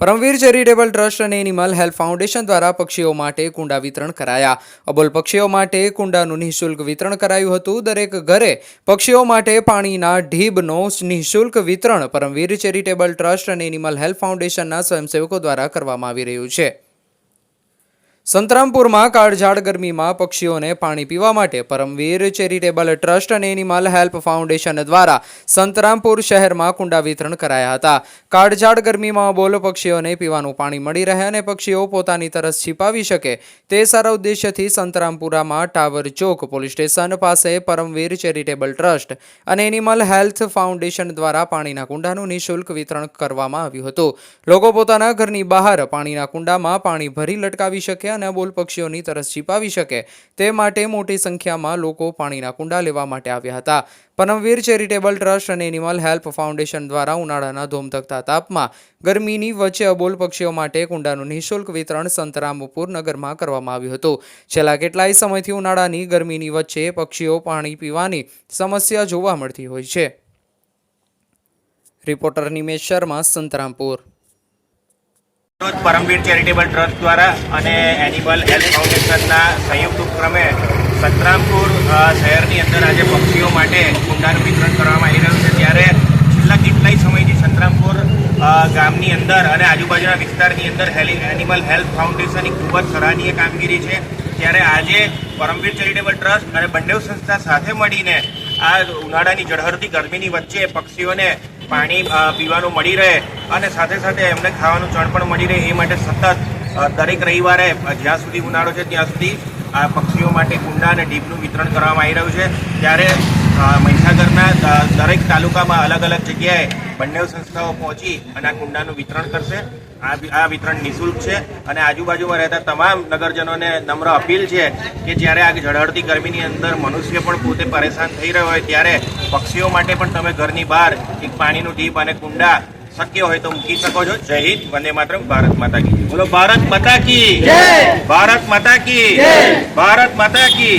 Paramvir charitable trust અને animal health foundation દ્વારા પક્ષીઓ માટે કુંડા વિતરણ કરાયા. અબોલ પક્ષીઓ માટે કુંડાનું નિઃશુલ્ક વિતરણ કરાયું હતું. દરેક ઘરે પક્ષીઓ માટે પાણીના ઢીબનો નિઃશુલ્ક વિતરણ પરમવીર ચેરિટેબલ ટ્રસ્ટ અને એનિમલ હેલ્થ ફાઉન્ડેશનના સ્વયંસેવકો દ્વારા કરવામાં આવી રહ્યું છે. સંતરામપુરમાં કાળઝાળ ગરમીમાં પક્ષીઓને પાણી પીવા માટે પરમવીર ચેરિટેબલ ટ્રસ્ટ અને એનિમલ હેલ્પ ફાઉન્ડેશન દ્વારા સંતરામપુર શહેરમાં કુંડા વિતરણ કરાયા હતા. કાળઝાળ ગરમીમાં બોલ પક્ષીઓને પીવાનું પાણી મળી રહે અને પક્ષીઓ પોતાની તરસ છીપાવી શકે તે સારા ઉદ્દેશ્યથી સંતરામપુરામાં ટાવર ચોક પોલીસ સ્ટેશન પાસે પરમવીર ચેરિટેબલ ટ્રસ્ટ અને એનિમલ હેલ્થ ફાઉન્ડેશન દ્વારા પાણીના કુંડાનું નિઃશુલ્ક વિતરણ કરવામાં આવ્યું હતું. લોકો પોતાના ઘરની બહાર પાણીના કુંડામાં પાણી ભરી લટકાવી શકે અને બોલ પક્ષીઓની તરસ છીપાવી શકે. તે માટે મોટી સંખ્યામાં લોકો પાણીના કુંડા લેવા માટે આવ્યા હતા. પરમવીર ચેરિટેબલ ટ્રસ્ટ અને એનિમલ હેલ્પ ફાઉન્ડેશન દ્વારા ઉનાળાના ધોમધકતા તાપમાં ગરમીની વચ્ચે અબોલ પક્ષીઓ માટે કુંડાનું નિઃશુલ્ક વિતરણ સંતરામપુર નગરમાં કરવામાં આવ્યું હતું. છેલ્લા કેટલાય સમયથી ઉનાળાની ગરમીની વચ્ચે પક્ષીઓ પાણી પીવાની સમસ્યા જોવા મળતી હોય છે. રિપોર્ટર નિમેશ શર્મા સંતરામપુર. રોજ પરમવીર ચેરિટેબલ ટ્રસ્ટ દ્વારા અને એનિમલ હેલ્થ ફાઉન્ડેશનના સંયુક્ત ઉપક્રમે સંતરામપુર શહેરની અંદર આજે પક્ષીઓ માટે કુંડાનું વિતરણ કરવામાં આવી રહ્યું છે. ત્યારે છેલ્લા કેટલાય સમયથી સંતરામપુર ગામની અંદર અને આજુબાજુના વિસ્તારની અંદર એનિમલ હેલ્થ ફાઉન્ડેશનની ખૂબ જ સરાહનીય કામગીરી છે. ત્યારે આજે પરમવીર ચેરિટેબલ ટ્રસ્ટ અને બંને સંસ્થા સાથે મળીને આ ઉનાળાની ઝળહળતી ગરમીની વચ્ચે પક્ષીઓને પાણી પીવાનું મળી રહે અને સાથે સાથે એમને ખાવાનું ચણ પણ મળી રહે એ માટે સતત દરેક રવિવારે જ્યાં સુધી ઉનાળો છે ત્યાં સુધી આ પક્ષીઓ માટે કુંડા અને ડીપનું વિતરણ કરવામાં આવી રહ્યું છે. ત્યારે મહીસાગરના દરેક તાલુકામાં અલગ અલગ જગ્યાએ બંને સંસ્થાઓ પહોંચી અને આ કુંડાનું વિતરણ કરશે. આ આ વિતરણ નિઃશુલ્ક છે અને આજુબાજુમાં રહેતા તમામ નગરજનોને નમ્ર અપીલ છે કે જ્યારે આ ઝળહળતી ગરમીની અંદર મનુષ્ય પણ પોતે પરેશાન થઈ રહ્યો હોય ત્યારે પક્ષીઓ માટે પણ તમે ઘરની બહાર એક પાણીનું ટીપ અને કુંડા શક્ય હોય તો મૂકી શકો છો. જય હિન્દ વંદે માત્ર ભારત માતા કી બોલો ભારત માતા કી ભારત માતા કી ભારત માતા કી